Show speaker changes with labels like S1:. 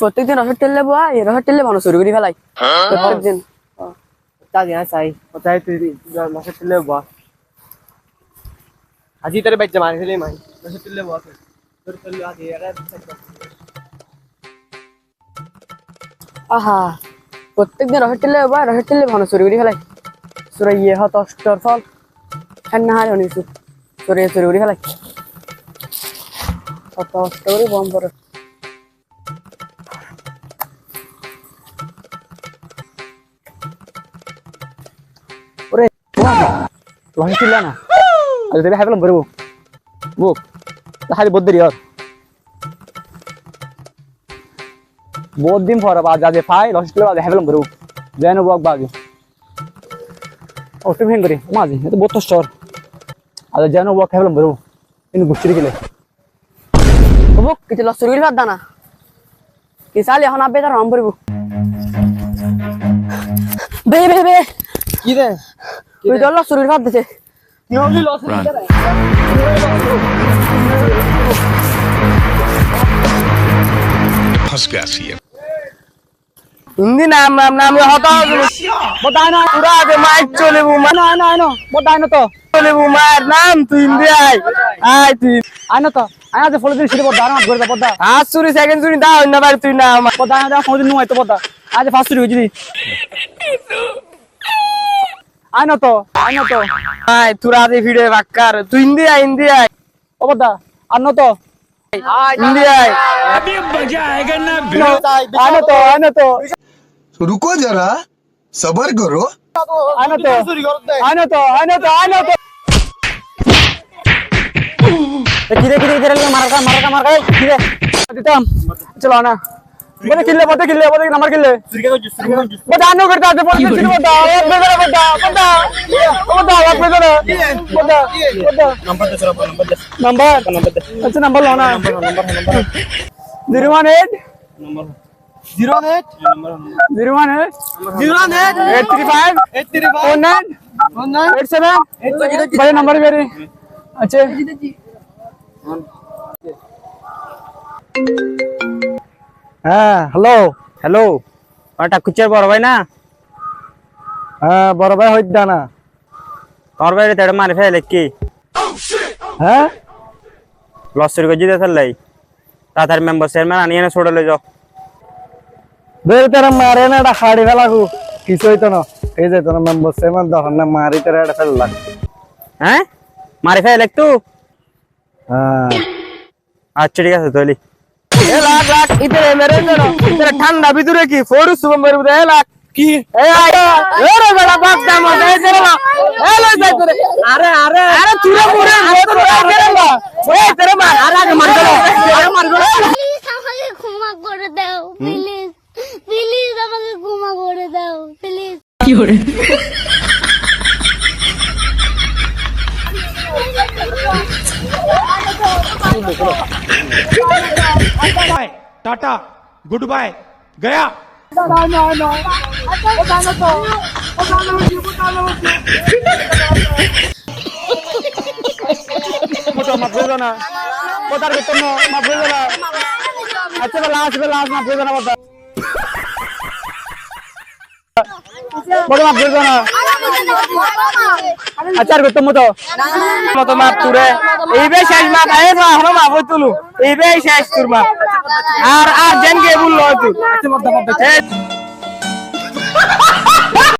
S1: প্রত্যেকদিন রসের তেল লেবো এই রসের তেল মানুষ চুরি করে ফেলাই প্রত্যেকদিন
S2: তা দিয়া চাই। কোথায় তুই মাসে তুললে বস আজি তোর বাচ্চা মারি ফেলে মাই। মাসে তুললে বস তোর তুললে আজি এরা
S1: আহা প্রত্যেকদিন রসের তেল লেবো রসের তেল মানুষ চুরি করে ফেলাই চুরি ইয়ে হত অষ্টর ফল। হ্যাঁ না হারে অনেক চুরি চুরি করে ফেলাই কত অষ্ট করে বম পরে
S3: ওরে লহি ছিল না আজ দেবে হাইবেলাম করবো বুক হারি বদ্দরি আর বহুত দিন পর আজ আজ ফাই লহি ছিল আজ হাইবেলাম করবো যেন বক বাজু ও তুমি হেন করি মাঝি এত বহুত স্টোর আজ যেন বক হাইবেলাম করবো কিন্তু গুছিয়ে গেলে
S1: বুক কিছু লস চুরি করে ফেল দানা কি চাল এখন আবে তার রম পড়ব বে বে বে
S2: কি রে
S1: তুই তো লস চুরি করে ফেল দিছে
S2: নিয়মলি লস
S4: फंस गया सी
S2: হিন্দি নাম নাম নাম হত
S3: বদাই না
S2: পুরা আগে মাইক চলে বু
S3: আইনো আইনো আইনো বদাই না তো
S2: চলে বু মার নাম তুই হিন্দি আয় আয় তুই
S3: আইনো তো আইনা যে ফলো দিয়ে সিটি বদা না করে বদা
S2: হাত চুরি সেকেন্ড চুরি দা অন্য বার তুই না আমার
S3: বদা না কোনদিন নুই তো বদা আজ ফার্স্ট চুরি হইছি আইনো তো আইনো তো
S2: আয় তোরা আজ ভিডিও বাক্কার তুই হিন্দি আয় হিন্দি আয়
S3: ও বদা আনো তো
S2: হিন্দি আয়
S3: আনো তো আনো তো
S4: रुको जरा सबर करो
S3: আনো তো আনো তো আনো তো আনো তো কিরে কিরে কিরে মারকা মারকা মারকা কিরে দিতাম চলো না বলে কিল্লে বলে কিল্লে বলে নাম্বার কিল্লে বদা আনো করতে আছে বলে কিল্লে বদা এক বেদরা বদা বদা বদা এক বেদরা বদা বদা নাম্বার আচ্ছা নাম্বার লো না zero one eight
S2: zero eight
S3: zero one eight
S2: zero eight
S3: eight three five
S2: eight three
S3: four nine eight seven ভাই নাম্বার বেরি আচ্ছা হ্যাঁ। হ্যালো
S2: হ্যালো ওটা কুচের বড় ভাই না?
S3: হ্যাঁ বড় ভাই হইতা না।
S2: তোর ভাই তেড়ে মারি ফেলে কি?
S3: হ্যাঁ?
S2: লস চুরি করে জিতে ফেললাই তাড়াতাড়ি মেম্বার চেয়ারম্যান আনিয়ে না ছোড়ে যাও।
S3: বের তারা মারে না এটা হাড়ি ফেলাকু কিছু হইতো না। এই যে তোর মেম্বার সেভেন তখন না মারি তারা এটা ফেললাম
S2: হ্যাঁ? মারি ফেলে একটু?
S3: হ্যাঁ।
S2: আচ্ছা ঠিক আছে তৈলি।
S3: এ লাখ লাখ ইতরে মেরে না ইতরে ঠান্ডা ভিতরে কি? ফোড়ু সুব মেরে বুদে লাখ কি? এ আই এ রে বড় বাপ দাম দে দে না। এ লে দে করে। আরে আরে। আরে তুরে মুরে মত করে না। এ তেরে মার আরে আগে মার গেল। আরে মার গেল।
S5: প্লিজ আমাকে ক্ষমা করে দাও প্লিজ। প্লিজ আমাকে ক্ষমা করে দাও please.
S6: Bye bye tata good bye
S3: Gaya মাফ করে না কোথার ভেতর মাফ করে না আচ্ছা বেলা আসবে লাস্ট মাফ করে না কোথা মাফ করে না আচার করতাম মতো?
S2: মতো মাপ তুরে। এইবে শেষ মাপ, এই মা হলো মাপ হই তুলু। এইবে শেষ তুর মাপ। আর আর জেন কে বলল তুই